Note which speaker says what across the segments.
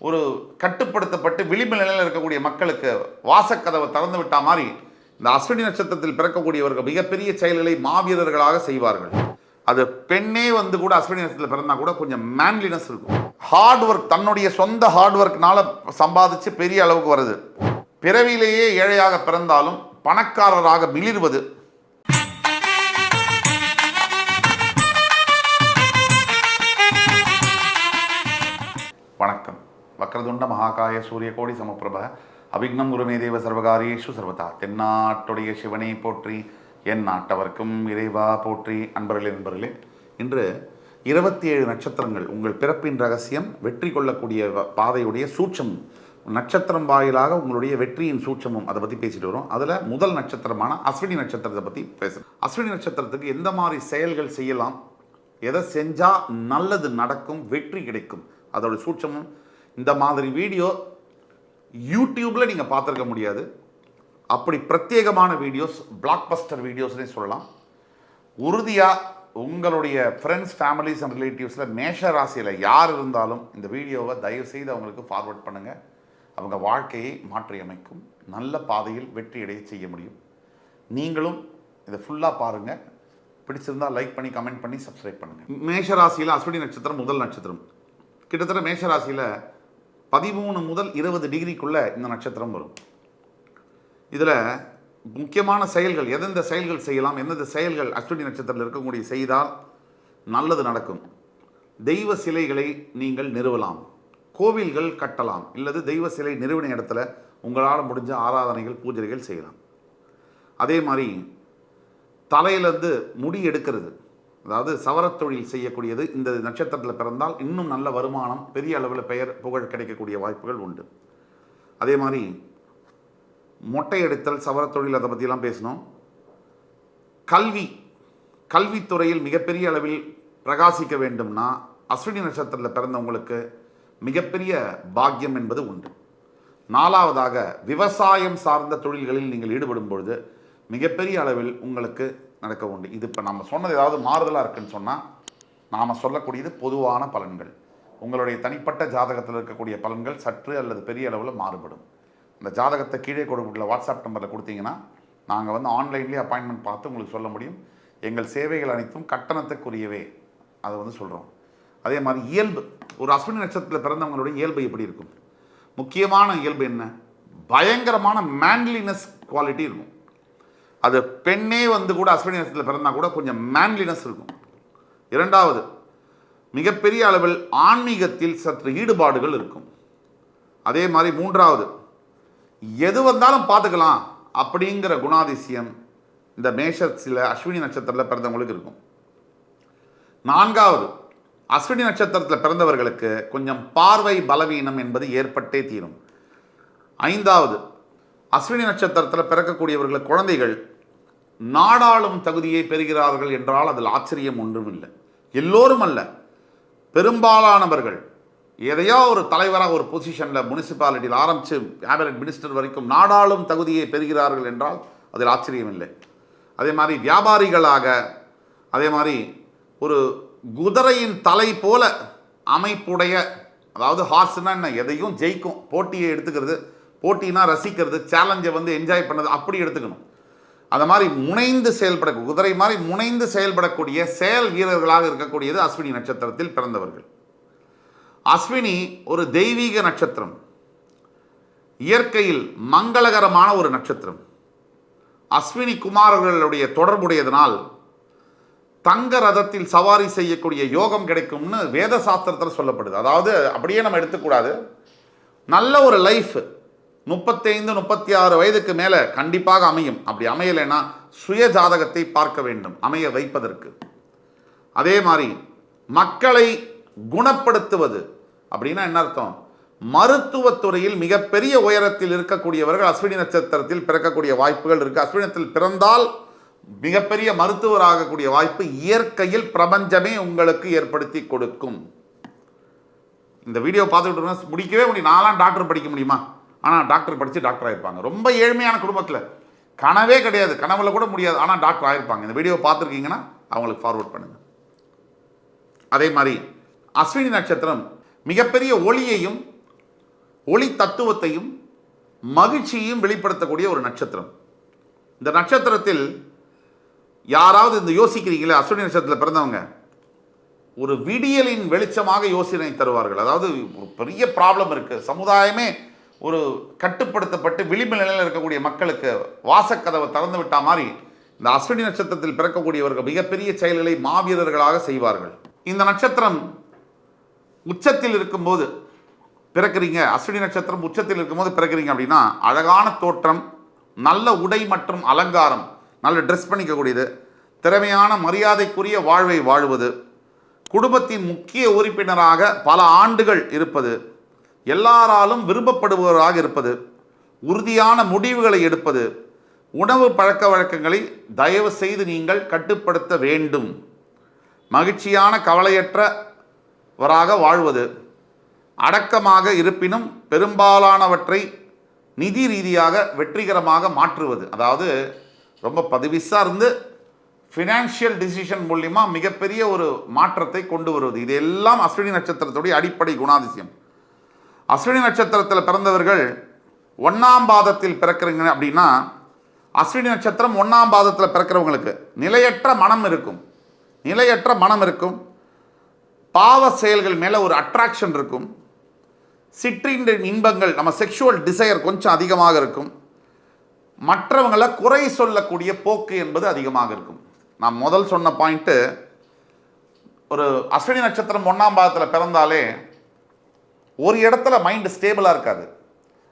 Speaker 1: ஒரு கட்டுப்படுத்தப்பட்டு விளிம்பு நிலையில் இருக்கக்கூடிய மக்களுக்கு வாசக்கதவை திறந்து விட்டா மாதிரி இந்த அஸ்வினி நட்சத்திரத்தில் பிறக்கக்கூடியவர்கள் மிகப்பெரிய செயல்களை மாவீரர்களாக செய்வார்கள். அது பெண்ணே வந்து கூட அஸ்வினி நட்சத்திரத்தில் பிறந்தா கூட கொஞ்சம் மேன்லினஸ் இருக்கும். ஹார்ட் ஒர்க் தன்னுடைய சொந்த ஹார்ட் ஒர்க்னால சம்பாதிச்சு பெரிய அளவுக்கு வருது. பிறவிலேயே ஏழையாக பிறந்தாலும் பணக்காரராக மிளிர்வது வக்ரதுண்ட மகாகாய சூரிய கோடி சமப்பிரப அவிக்னம் குருமே தேவ சர்வகாரியேஷு சர்வதா. தென்னாட்டுடைய சிவனை போற்றி என் நாட்டவர்க்கும் இறைவா போற்றி. அன்பர்களே நண்பர்களே இன்று இருபத்தி ஏழு நட்சத்திரங்கள் உங்கள் பிறப்பின் ரகசியம் வெற்றி கொள்ளக்கூடிய வ- பாதையுடைய சூட்சம். நட்சத்திரம் வாயிலாக உங்களுடைய வெற்றியின் சூட்சமும் அதை பற்றி பேசிட்டு வரும். அதில் முதல் நட்சத்திரமான அஸ்வினி நட்சத்திரத்தை பற்றி பேசுகிறோம் அஸ்வினி நட்சத்திரத்துக்கு எந்த மாதிரி செயல்கள் செய்யலாம் எதை செஞ்சால் நல்லது நடக்கும் வெற்றி கிடைக்கும் அதோட சூட்சமும் இந்த மாதிரி வீடியோ யூடியூப்பில் நீங்கள் பார்த்துருக்க முடியாது. அப்படி பிரத்யேகமான வீடியோஸ் பிளாக் பஸ்டர் வீடியோஸ்னே சொல்லலாம். உறுதியாக உங்களுடைய ஃப்ரெண்ட்ஸ் ஃபேமிலிஸ் அண்ட் ரிலேட்டிவ்ஸில் மேஷ ராசியில் யார் இருந்தாலும் இந்த வீடியோவை தயவு செய்து அவங்களுக்கு ஃபார்வர்ட் பண்ணுங்கள் அவங்க வாழ்க்கையை மாற்றியமைக்கும். நல்ல பாதையில் வெற்றியடைய செய்ய முடியும். நீங்களும் இதை ஃபுல்லாக பாருங்கள் பிடிச்சிருந்தா லைக் பண்ணி கமெண்ட் பண்ணி சப்ஸ்கிரைப் பண்ணுங்கள் மேஷ ராசியில் அஸ்வினி நட்சத்திரம் முதல் நட்சத்திரம். கிட்டத்தட்ட மேஷ ராசியில் பதிமூணு முதல் இருபது டிகிரிக்குள்ளே இந்த நட்சத்திரம் வரும். இதில் முக்கியமான செயல்கள் எந்தெந்த செயல்கள் செய்யலாம் எந்தெந்த செயல்கள் அஸ்வினி நட்சத்திரத்தில் இருக்கக்கூடிய செய்தால் நல்லது நடக்கும். தெய்வ சிலைகளை நீங்கள் நிறுவலாம். கோவில்கள் கட்டலாம். இல்லது தெய்வ சிலை நிறுவன இடத்துல உங்களால் முடிஞ்ச ஆராதனைகள் பூஜைகள் செய்யலாம். அதே மாதிரி தலையிலேருந்து முடி எடுக்கிறது. அதாவது சவரத்தொழில் செய்யக்கூடியது இந்த நட்சத்திரத்தில் பிறந்தால் இன்னும் நல்ல வருமானம் பெரிய அளவில் பெயர் புகழ் கிடைக்கக்கூடிய வாய்ப்புகள் உண்டு. அதே மாதிரி மொட்டை எடுத்தல் சவரத் தொழில் அதை பற்றிலாம் பேசணும். கல்வி கல்வித்துறையில் மிகப்பெரிய அளவில் பிரகாசிக்க வேண்டும்னா அஸ்வினி நட்சத்திரத்தில் பிறந்தவங்களுக்கு மிகப்பெரிய பாக்கியம் என்பது உண்டு. நாலாவதாக விவசாயம் சார்ந்த தொழில்களில் நீங்கள் ஈடுபடும் பொழுது மிகப்பெரிய அளவில் உங்களுக்கு நடக்க உண்டு. இது இப்போ நம்ம சொன்னது ஏதாவது மாறுதலாக இருக்குன்னு சொன்னால் நாம் சொல்லக்கூடியது பொதுவான பலன்கள். உங்களுடைய தனிப்பட்ட ஜாதகத்தில் இருக்கக்கூடிய பலன்கள் சற்று அல்லது பெரிய அளவில் மாறுபடும். இந்த ஜாதகத்தை கீழே கொடுக்கப்பட்டுள்ள வாட்ஸ்அப் நம்பரில் கொடுத்தீங்கன்னா நாங்கள் வந்து ஆன்லைன்லேயே அப்பாயின்மெண்ட் பார்த்து உங்களுக்கு சொல்ல முடியும். எங்கள் சேவைகள் அனைத்தும் கட்டணத்துக்குரியவே அதை வந்து சொல்கிறோம் அதே மாதிரி இயல்பு ஒரு அஸ்வினி நட்சத்திரத்தில் பிறந்தவங்களுடைய இயல்பு எப்படி இருக்கும்? முக்கியமான இயல்பு என்ன? பயங்கரமான மேன்லினஸ் குவாலிட்டி இருக்கும். அது பெண்ணே வந்து கூட அஸ்வினி நட்சத்திரத்தில் பிறந்தா கூட கொஞ்சம் மேன்லினஸ் இருக்கும். இரண்டாவது மிகப்பெரிய அளவில் ஆன்மீகத்தில் சற்று ஈடுபாடுகள் இருக்கும். அதே மாதிரி மூன்றாவது எது வந்தாலும் பார்த்துக்கலாம் அப்படிங்கிற குணாதிசயம் இந்த மேஷத்தில் அஸ்வினி நட்சத்திரத்தில் பிறந்தவங்களுக்கு இருக்கும். நான்காவது அஸ்வினி நட்சத்திரத்தில் பிறந்தவர்களுக்கு கொஞ்சம் பார்வை பலவீனம் என்பது ஏற்பட்டே தீரும். ஐந்தாவது அஸ்வினி நட்சத்திரத்தில் பிறக்கக்கூடியவர்கள் குழந்தைகள் நாடாளும் தகுதியை பெறுகிறார்கள் என்றால் அதில் ஆச்சரியம் ஒன்றும் இல்லை எல்லோரும் அல்ல. பெரும்பாலானவர்கள் எதையோ ஒரு தலைவராக ஒரு பொசிஷனில் முனிசிபாலிட்டியில் ஆரம்பித்து கேபினட் மினிஸ்டர் வரைக்கும் நாடாளும் தகுதியை பெறுகிறார்கள் என்றால் அதில் ஆச்சரியம் இல்லை அதே மாதிரி வியாபாரிகளாக அதே மாதிரி ஒரு குதிரையின் தலை போல அமைப்புடைய அதாவது ஹார்ஸ்னா என்ன எதையும் ஜெயிக்கும். போட்டியை எடுத்துக்கிறது போட்டினா ரசிக்கிறது சேலஞ்சை வந்து என்ஜாய் பண்ணது அப்படி எடுத்துக்கணும். அந்த மாதிரி முனைந்து செயல்பட குதிரை மாதிரி முனைந்து செயல்படக்கூடிய செயல் வீரர்களாக இருக்கக்கூடியது அஸ்வினி நட்சத்திரத்தில் பிறந்தவர்கள். அஸ்வினி ஒரு தெய்வீக நட்சத்திரம். இயற்கையில் மங்களகரமான ஒரு நட்சத்திரம். அஸ்வினி குமாரர்களுடைய தொடர்புடையதனால் தங்க ரதத்தில் சவாரி செய்யக்கூடிய யோகம் கிடைக்கும்னு வேத சாஸ்திரத்தில் சொல்லப்படுது. அதாவது அப்படியே நம்ம எடுத்துக்கூடாது. நல்ல ஒரு லைஃப் முப்பத்தைந்து முப்பத்தி ஆறு வயதுக்கு மேலே கண்டிப்பாக அமையும். அப்படி அமையலைன்னா சுய ஜாதகத்தை பார்க்க வேண்டும் அமைய வைப்பதற்கு. அதே மாதிரி மக்களை குணப்படுத்துவது அப்படின்னா என்ன அர்த்தம்? மருத்துவத்துறையில் மிகப்பெரிய உயரத்தில் இருக்கக்கூடியவர்கள் அஸ்வினி நட்சத்திரத்தில் பிறக்கக்கூடிய வாய்ப்புகள் இருக்கு. அஸ்வினத்தில் பிறந்தால் மிகப்பெரிய மருத்துவர் ஆகக்கூடிய வாய்ப்பு இயற்கையில் பிரபஞ்சமே உங்களுக்கு ஏற்படுத்தி கொடுக்கும். இந்த வீடியோ பார்த்துக்கிட்டு முடிக்கவே முடியும். நான்லாம் டாக்டர் படிக்க முடியுமா? ஆனால் டாக்டர் படித்து டாக்டர் ஆகிருப்பாங்க ரொம்ப ஏழ்மையான குடும்பத்தில். கனவே கிடையாது. கனவுல கூட முடியாது. ஆனால் டாக்டர் ஆகிருப்பாங்க இந்த வீடியோ பார்த்துருக்கீங்கன்னா அவங்களுக்கு ஃபார்வர்ட் பண்ணுங்கள் அதே மாதிரி அஸ்வினி நட்சத்திரம் மிகப்பெரிய ஒளியையும் ஒளி தத்துவத்தையும் மகிழ்ச்சியையும் வெளிப்படுத்தக்கூடிய ஒரு நட்சத்திரம். இந்த நட்சத்திரத்தில் யாராவது இந்த யோசிக்கிறீங்களே? அஸ்வினி நட்சத்திரத்தில் பிறந்தவங்க. ஒரு விடியலின் வெளிச்சமாக யோசனை தருவார்கள். அதாவது ஒரு பெரிய ப்ராப்ளம் இருக்குது சமுதாயமே ஒரு கட்டுப்படுத்தப்பட்டு விளிம்பு நிலையில் இருக்கக்கூடிய மக்களுக்கு வாசக்கதவை திறந்து விட்டா மாதிரி இந்த அஸ்வினி நட்சத்திரத்தில் பிறக்கக்கூடியவர்கள் மிகப்பெரிய செயல்களை மாவீரர்களாக செய்வார்கள். இந்த நட்சத்திரம் உச்சத்தில் இருக்கும்போது பிறக்கிறீங்க அஸ்வினி நட்சத்திரம் உச்சத்தில் இருக்கும்போது பிறக்கிறீங்க அப்படின்னா அழகான தோற்றம் நல்ல உடை மற்றும் அலங்காரம் நல்ல ட்ரெஸ் பண்ணிக்கக்கூடியது திறமையான மரியாதைக்குரிய வாழ்வை வாழ்வது குடும்பத்தின் முக்கிய உறுப்பினராக பல ஆண்டுகள் இருப்பது எல்லாராலும் விரும்பப்படுபவராக இருப்பது உறுதியான முடிவுகளை எடுப்பது உணவு பழக்க வழக்கங்களை தயவு செய்து நீங்கள் கட்டுப்படுத்த வேண்டும். மகிழ்ச்சியான கவலையற்றவராக வாழ்வது அடக்கமாக இருப்பினும் பெரும்பாலானவற்றை நிதி ரீதியாக வெற்றிகரமாக மாற்றுவது. அதாவது ரொம்ப பதவிசா இருந்து ஃபினான்ஷியல் டிசிஷன் மூலிமா மிகப்பெரிய ஒரு மாற்றத்தை கொண்டு வருவது. இது எல்லாம் அஸ்வினி நட்சத்திரத்துடைய அடிப்படை குணாதிசயம். அஸ்வினி நட்சத்திரத்தில் பிறந்தவர்கள் ஒன்றாம் பாதத்தில் பிறக்கிறீங்க அப்படின்னா அஸ்வினி நட்சத்திரம் ஒன்றாம் பாதத்தில் பிறக்கிறவங்களுக்கு நிலையற்ற மனம் இருக்கும். நிலையற்ற மனம் இருக்கும். பாவ செயல்கள் மேலே ஒரு அட்ராக்ஷன் இருக்கும். சிற்றின் இன்பங்கள் நம்ம செக்ஷுவல் டிசையர் கொஞ்சம் அதிகமாக இருக்கும். மற்றவங்களை குறை சொல்லக்கூடிய போக்கு என்பது அதிகமாக இருக்கும். நான் முதல் சொன்ன பாயிண்ட்டு ஒரு அஸ்வினி நட்சத்திரம் ஒன்றாம் பாதத்தில் பிறந்தாலே ஒரு இடத்துல மைண்டு ஸ்டேபிளாக இருக்காது.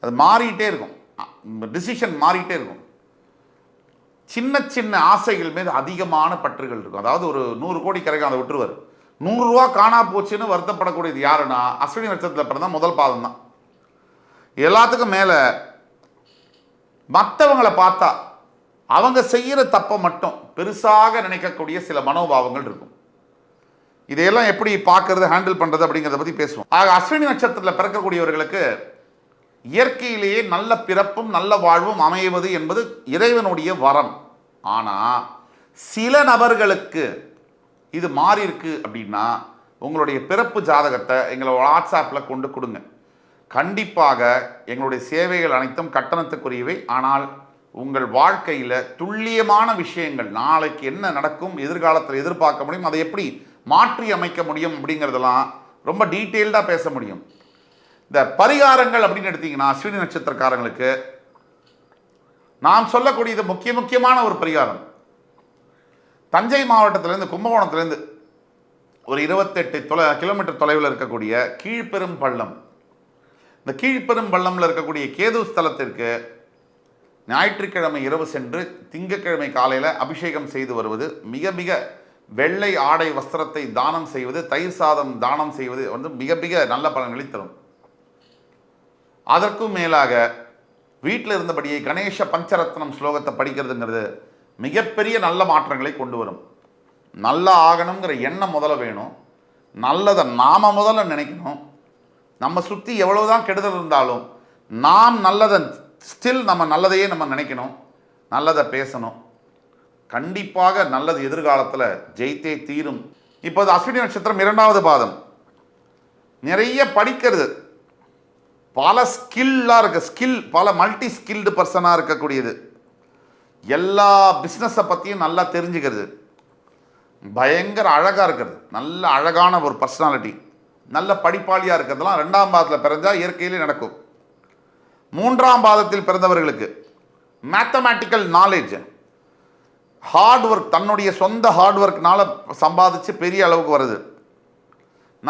Speaker 1: அது மாறிட்டே இருக்கும். டிசிஷன் மாறிட்டே இருக்கும். சின்ன சின்ன ஆசைகள் மீது அதிகமான பற்றுகள் இருக்கும். அதாவது ஒரு நூறு கோடி கிடைக்கும் அதை விட்டுருவார். நூறுரூவா காணா போச்சுன்னு வருத்தப்படக்கூடியது யாருன்னா அஸ்வினி நட்சத்திரத்தில் பிறந்தால் முதல் பாதம் தான். எல்லாத்துக்கும் மேலே மற்றவங்களை பார்த்தா அவங்க செய்கிற தப்பை மட்டும் பெருசாக நினைக்கக்கூடிய சில மனோபாவங்கள் இருக்கும். இதையெல்லாம் எப்படி பார்க்கறது ஹேண்டில் பண்ணுறது அப்படிங்கிறத பற்றி பேசுவோம். ஆக அஸ்வினி நட்சத்திரத்தில் பிறக்கக்கூடியவர்களுக்கு இயற்கையிலேயே நல்ல பிறப்பும் நல்ல வாழ்வும் அமைவது என்பது இறைவனுடைய வரம். ஆனால் சில நபர்களுக்கு இது மாறி இருக்கு அப்படின்னா உங்களுடைய பிறப்பு ஜாதகத்தை எங்களை வாட்ஸ்அப்பில் கொண்டு கொடுங்க. கண்டிப்பாக எங்களுடைய சேவைகள் அனைத்தும் கட்டணத்துக்குரியவை. ஆனால் உங்கள் வாழ்க்கையில் துல்லியமான விஷயங்கள் நாளைக்கு என்ன நடக்கும் எதிர்காலத்தில் எதிர்பார்க்க முடியும் அதை எப்படி மாற்றி அமைக்க முடியும் அப்படிங்கிறதெல்லாம் ரொம்ப டீட்டெயில்டாக பேச முடியும். இந்த பரிகாரங்கள் அப்படின்னு எடுத்தீங்கன்னா அஸ்வினி நட்சத்திரக்காரங்களுக்கு நாம் சொல்லக்கூடியது முக்கிய முக்கியமான ஒரு பரிகாரம். தஞ்சை மாவட்டத்திலேருந்து கும்பகோணத்திலேருந்து ஒரு இருபத்தெட்டு தொலை கிலோமீட்டர் தொலைவில் இருக்கக்கூடிய கீழ்பெரும் பள்ளம். இந்த கீழ்பெரும் பள்ளமில் இருக்கக்கூடிய கேது ஸ்தலத்திற்கு ஞாயிற்றுக்கிழமை இரவு சென்று திங்கட்கிழமை காலையில் அபிஷேகம் செய்து வருவது மிக மிக வெள்ளை ஆடை வஸ்திரத்தை தானம் செய்வது தயிர் சாதம் தானம் செய்வது வந்து மிக மிக நல்ல பலன்களை தரும். அதற்கும் மேலாக வீட்டில் இருந்தபடியே கணேச பஞ்சரத்னம் ஸ்லோகத்தை படிக்கிறதுங்கிறது மிகப்பெரிய நல்ல மாற்றங்களை கொண்டு வரும். நல்லா ஆகணுங்கிற எண்ணம் முதல்ல வேணும். நல்லதை நாம முதல்ல நினைக்கணும். நம்ம சுற்றி எவ்வளோதான் கெடுதல் இருந்தாலும் நாம் நல்லதை ஸ்டில் நம்ம நல்லதையே நம்ம நினைக்கணும். நல்லதை பேசணும். கண்டிப்பாக நல்லது எதிர்காலத்தில் ஜெயித்தே தீரும். இப்போது அஸ்வினி நட்சத்திரம் இரண்டாவது பாதம். நிறைய படிக்கிறது. பல ஸ்கில்லாக இருக்க. ஸ்கில் பல மல்டி ஸ்கில்டு பர்சனாக இருக்கக்கூடியது. எல்லா பிஸ்னஸை பற்றியும் நல்லா தெரிஞ்சுக்கிறது. பயங்கர அழகாக இருக்கிறது. நல்ல அழகான ஒரு பர்சனாலிட்டி நல்ல படிப்பாளியாக இருக்கிறதுலாம் ரெண்டாம் பாதத்தில் பிறந்தால் இயற்கையிலே நடக்கும். மூன்றாம் பாதத்தில் பிறந்தவர்களுக்கு மேத்தமேட்டிக்கல் நாலேஜ் ஹார்ட் ஒர்க் தன்னுடைய சொந்த ஹார்ட் ஒர்க்னால சம்பாதிச்சு பெரிய அளவுக்கு வருது.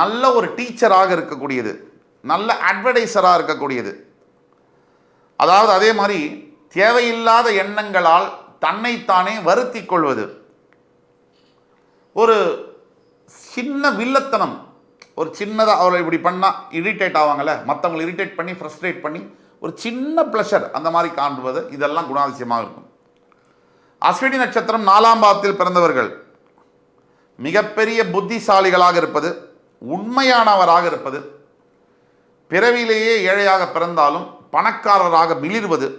Speaker 1: நல்ல ஒரு டீச்சராக இருக்கக்கூடியது. நல்ல அட்வர்டைசராக இருக்கக்கூடியது. அதாவது அதே மாதிரி தேவையில்லாத எண்ணங்களால் தன்னைத்தானே வருத்தி கொள்வது. ஒரு சின்ன வில்லத்தனம். ஒரு சின்னதாக அவளை இப்படி பண்ணால் இரிட்டேட் ஆவாங்கள்ல மற்றவங்களை இரிட்டேட் பண்ணி ஃப்ரஸ்ட்ரேட் பண்ணி ஒரு சின்ன ப்ளஷர் அந்த மாதிரி காண்பது இதெல்லாம் குணாதிசயமாக இருக்கும். அஸ்வினி நட்சத்திரம் நாலாம் பாவத்தில் பிறந்தவர்கள். மிகப்பெரிய புத்திசாலிகளாக இருப்பது உண்மையானவராக இருப்பது பிறவிலேயே ஏழையாக பிறந்தாலும் பணக்காரராக மிளிர்வது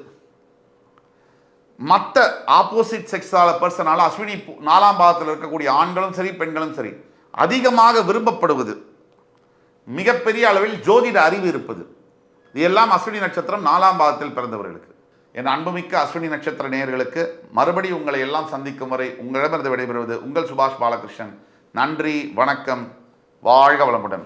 Speaker 1: மற்ற ஆப்போசிட் செக்ஸால பர்சனால் அஸ்வினி பு- நாலாம் பாகத்தில் இருக்கக்கூடிய ஆண்களும் சரி பெண்களும் சரி அதிகமாக விரும்பப்படுவது மிகப்பெரிய அளவில் ஜோதிட அறிவு இருப்பது. இது எல்லாம் அஸ்வினி நட்சத்திரம் நாலாம் பாதத்தில் பிறந்தவர்களுக்கு. என் அன்புமிக்க அஸ்வினி நட்சத்திர நேயர்களுக்கு மறுபடி உங்களை எல்லாம் சந்திக்கும் வரை உங்களிடமிருந்து விடைபெறுவது உங்கள் சுபாஷ் பாலகிருஷ்ணன். நன்றி வணக்கம் வாழ்க வளமுடன்.